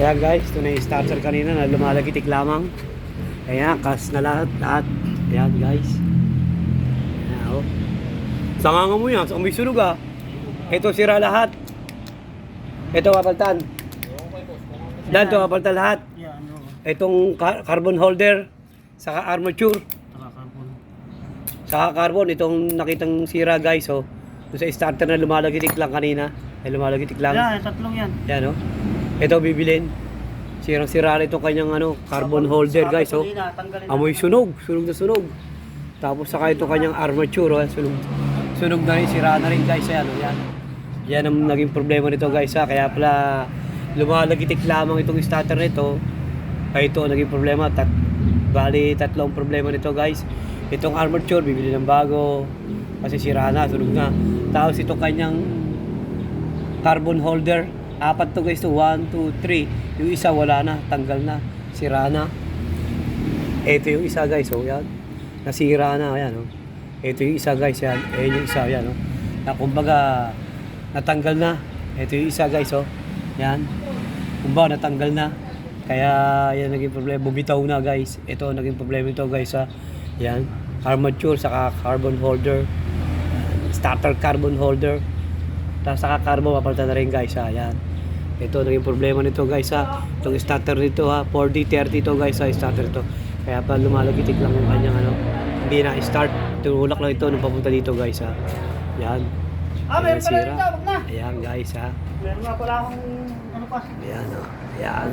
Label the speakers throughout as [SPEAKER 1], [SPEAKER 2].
[SPEAKER 1] Kaya guys, ito na yung starter kanina na lumalagitik lamang. Kaya kas na lahat, lahat. Ayan guys. Ayan oh. Sanganga mo yan, saka may sunog ah. Ito sira lahat. Ito kapaltan. Dan, ito kapaltan lahat. Itong car- carbon holder, saka armature, saka carbon. Itong nakitang sira guys oh. Doon sa starter na lumalagitik lang kanina. Ay lumalagitik lang.
[SPEAKER 2] Yan, tatlong yan.
[SPEAKER 1] Yan oh. Ito bibilin. Sirang-sira na itong kanyang ano, carbon holder guys oh. Amoy sunog, sunog na sunog. Tapos saka ito kanyang armature, oh, sunog. Sunog na rin, sira na rin guys, ayan, oh, yan. Yan ang naging problema nito guys ha, kaya pala lumalagitik lamang itong starter nito. Ay ito ang naging problema, tat bali tatlong problema nito guys. Itong armature, bibili ng bago, kasi sira na, sunog na. Tapos ito kanyang carbon holder, apat to guys to, 1, 2, 3. Yung isa wala na, tanggal na, sira na. Ito yung isa guys, oh, yan. Nasira na, yan, oh. Ito yung isa guys, yan. Ayan yung isa, yan, oh. Na kumbaga, natanggal na. Ito yung isa guys, oh. Yan. Kumbaga, natanggal na. Kaya, yan naging problema. Bumitaw na guys. Ito, naging problema ito guys, ha. Yan. Armature, saka carbon holder. Starter carbon holder. Tapos saka carbon, papalitan na rin guys, ha. Yan. Ito, naging problema nito guys, ha. Itong starter nito, ha. 4D30 to guys, ha. Starter to. Kaya pa lumalagitik lang yung kanyang ano. Hindi na start. Tulak lang ito nung papunta dito guys, ha. Yan.
[SPEAKER 2] Ah, meron pala rin wag na.
[SPEAKER 1] Ayan guys, ha.
[SPEAKER 2] Meron nga pala akong, ano pa.
[SPEAKER 1] Ayan, oh. Ayan.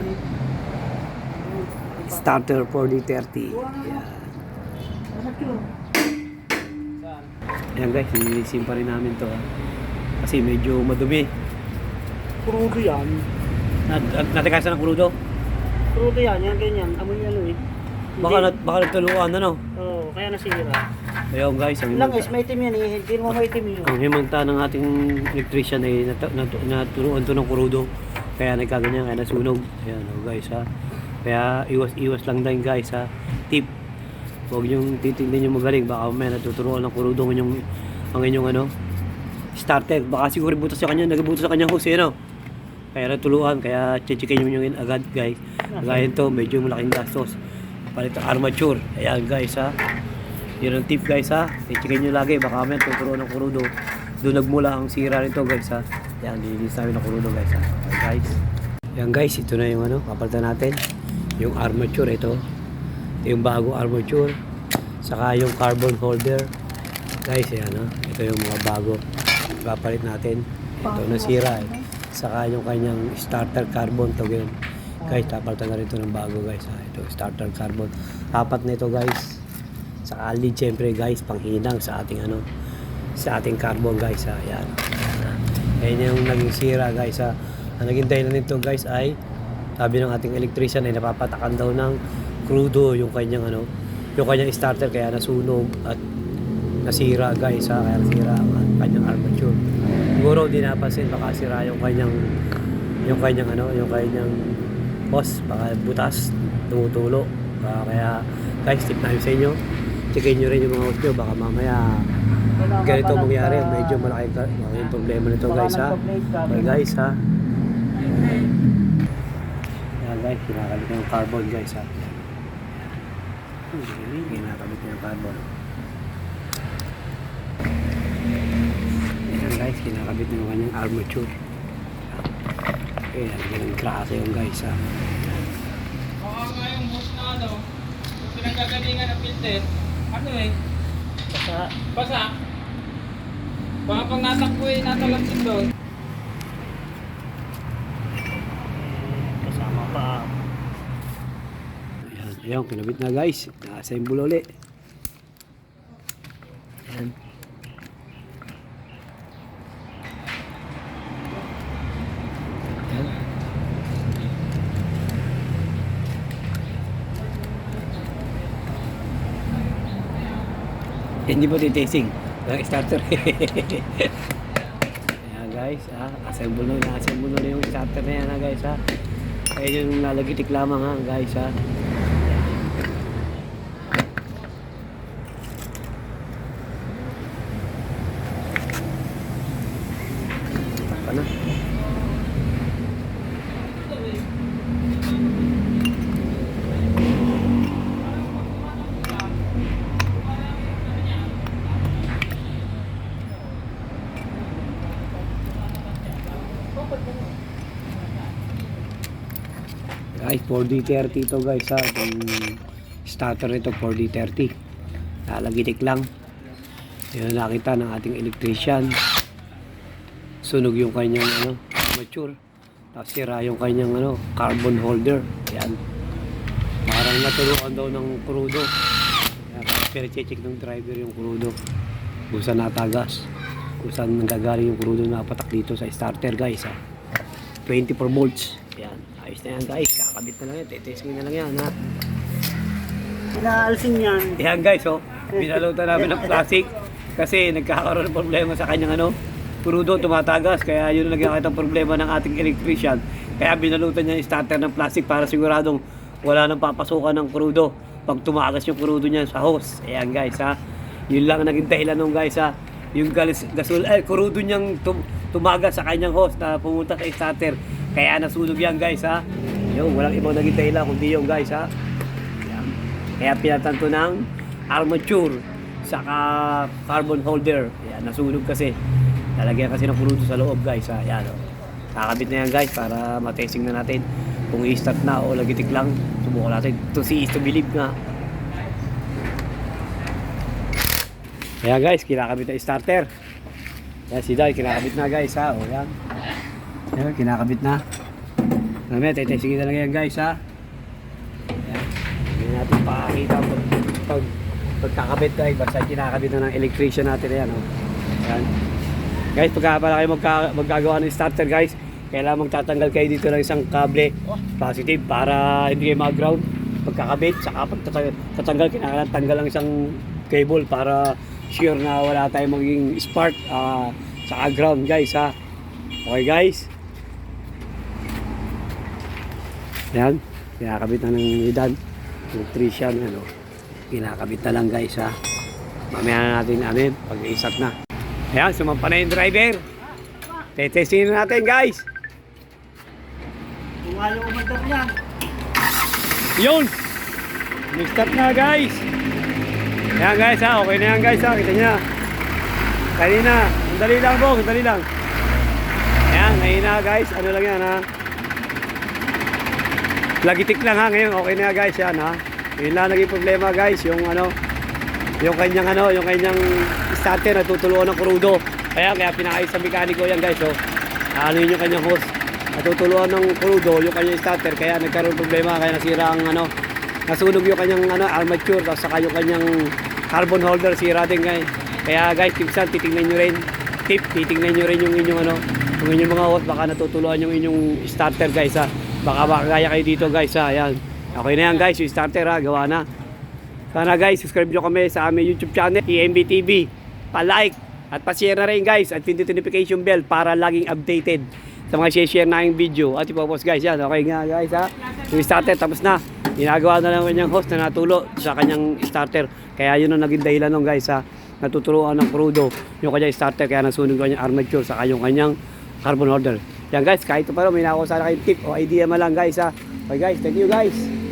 [SPEAKER 1] Starter 4D30. Ayan.
[SPEAKER 2] Yun.
[SPEAKER 1] Ayan guys, lilinisin pa rin namin to, ha. Kasi medyo madumi.
[SPEAKER 2] Crudo yan.
[SPEAKER 1] Nat natikasan ng krudo.
[SPEAKER 2] Crudo yan, yan ganyan. Amoy ano eh.
[SPEAKER 1] Baka, nat baka nagtuluan, ano.
[SPEAKER 2] Oo, kaya nasira.
[SPEAKER 1] Ayun guys, ang
[SPEAKER 2] Lang is, may itim yan eh. Hindi mo may itim yun.
[SPEAKER 1] ang himanta ng ating electrician ay nat nat naturuan to ng kurudo. Kaya nagkaganyan, kaya nasunog. Ayan, oh guys ha. Kaya iwas-iwas lang din guys ha. Tip. Huwag niyong titignan niyo magaling. Baka may natuturuan ng kurudo ang inyong, ang inyong ano, starter. Baka siguro butas sa kanya, nagbutas sa kanya hose, ano. Kaya natuluan, kaya chichikin niyo yun agad guys. Gaya to, medyo malaking gastos. Palit ang armature. Ayan guys ha. Yun ang tip guys ha. Chichikin nyo lagi. Baka may tuturuan ng kurudo. Doon nagmula ang sira nito guys ha. Yan, nilinis namin ng kurudo guys ha. Okay, guys. Yan guys, ito na yung ano, papalitan natin. Yung armature ito. Ito yung bago armature. Saka yung carbon holder. Guys, yan ha. Ito yung mga bago. Papalit natin. Ito nasira eh. Saka yung kanyang starter carbon to ganyan. Guys, papalitan na rin ito ng bago guys ha. Ito, starter carbon. Apat na ito guys sa lead syempre guys panghinang sa ating ano sa ating carbon guys ha yan ayan yung naging sira guys ha ang naging dahilan nito guys ay sabi ng ating electrician ay napapatakan daw ng crudo yung kanyang ano yung kanyang starter kaya nasunog at nasira guys ha kaya nasira ang kanyang armature siguro di napansin baka sira yung kanyang yung kanyang ano yung kanyang hose baka butas tumutulo. Ah, kaya guys tip namin sa inyo. Checkin nyo rin yung mga hose nyo baka mamaya ganito ang mangyari. medyo malaki malaking problema nito guys ha? okay guys ha? Yan guys kinakalit na yung carbon guys ha? Kinakalit na yung carbon guys kinakabit na yung kanyang armature Ayan, ganun klase yung guys ha
[SPEAKER 3] Baka nga yung host na ano, yung pinagkagalingan ng filter, ano eh,
[SPEAKER 2] Basta,
[SPEAKER 3] basa. Baka pag natakbo eh, natalagsin doon.
[SPEAKER 2] kasama pa.
[SPEAKER 1] Ayan, ayan, kinabit na guys. Naka-assemble ulit. Hindi po titesting. Walang starter. Ayan guys, ah, assemble na, na-assemble na yung starter na yan ha guys ha. Ayun yung nalagitik lamang ha guys ha. Pa na. Guys, 4D30 ito guys ha. Itong starter nito 4D30. Lalagitik lang. Yan nakita ng ating electrician. Sunog yung kanyang ano, mature. Tapos sira yung kanyang ano, carbon holder. Yan. Parang naturuan daw ng. Yan, pero check ng driver yung krudo. Kung saan natagas. Kung saan nanggagaling yung krudo na patak dito sa starter guys ha. 24 volts. Yan. Ayos na yan guys. Kakabit na lang yan. Tetesting na lang yan ha.
[SPEAKER 2] Inaalsin yan.
[SPEAKER 1] Yan guys, oh. Pinalutan namin ng plastic kasi nagkakaroon ng problema sa kanyang ano, crudo tumatagas. Kaya yun ang ng problema ng ating electrician. Kaya binalutan niya yung starter ng plastic para siguradong wala nang papasukan ng crudo pag tumagas yung crudo niya sa hose. Ayan guys, ha. Yun lang ang naging dahilan nung guys, ha. Yung gas, gasol, eh, crudo niyang tum, tumagas sa kanyang hose na pumunta sa starter. Kaya nasunog yan guys, ha. Yung walang ibang naging dahilan kundi yung guys, ha. Yan. Kaya pinatanto ng armature saka carbon holder. Yan, nasunog kasi. Lalagyan kasi ng puluto sa loob guys. Ha? Yan, oh. Kakabit na yan guys para matesting na natin kung i-start na o lagitik lang. Subukan natin. To see is to believe nga. Kaya guys, kinakabit na starter. Yan si Dai, kinakabit na guys ha. O yan. Yan, kinakabit na. Mamaya, tetestingin na lang yan guys ha. Ayan. Hindi natin pakakita pag, pag pagkakabit tayo. Basta kinakabit na ng electrician natin. Ayan, oh. Ayan. Guys, pagka kayo magka, maggagawa ng starter guys, kailangan magtatanggal kayo dito ng isang kable positive para hindi kayo mag-ground. Pagkakabit, saka pag tatanggal, kinakailangan tanggal ang isang cable para sure na wala tayong magiging spark ah, sa ground guys ha. Okay guys? Yan, kinakabit na ng idan. Nutrition, ano. Kinakabit na lang guys ha. Mamaya na natin ano pag isat na. Ayan, sumampa na yung driver. Tetestingin na natin guys.
[SPEAKER 2] Kung ayaw umandar yan.
[SPEAKER 1] Yun! Nag-start na guys. Ayan guys ha, okay na yan guys ha, kita niya. Kanina, sandali lang bro, sandali lang. Ayan, ngayon na guys, ano lang yan ha. Lagitik lang ha ngayon, okay na guys yan ha. Yun lang naging problema guys, yung ano, yung kanyang ano, yung kanyang starter natutuluan ng krudo. Kaya kaya pinakayos sa mekaniko yan guys, oh. Ano yun yung kanyang hose. Natutuluan ng krudo yung kanyang starter kaya nagkaroon problema kaya nasira ang ano, nasunog yung kanyang ano, armature tapos saka yung kanyang carbon holder sira din guys. Kaya guys, tipsan, titingnan nyo rin. Tip, titingnan nyo rin yung inyong ano, yung inyong mga hose baka natutuluan yung inyong starter guys ha. Baka makagaya kayo dito guys ha. Ayan. Okay na yan guys, yung starter ha, gawa na. Sana guys, subscribe nyo kami sa aming YouTube channel, EMB TV. Pa-like at pa-share na rin guys at pindutin notification bell para laging updated sa mga share na yung video. At ipopost guys yan. Okay nga guys ha. Yung starter tapos na. Ginagawa na lang kanyang host na natulo sa kanyang starter. Kaya yun ang naging dahilan nung guys ha. Natuturuan ng crudo yung kanyang starter kaya nasunog kanyang armature sa yung kanyang carbon holder. Yan guys, kahit pa rin may nakuha sana kayong tip o idea man lang guys ha. Okay guys, thank you guys.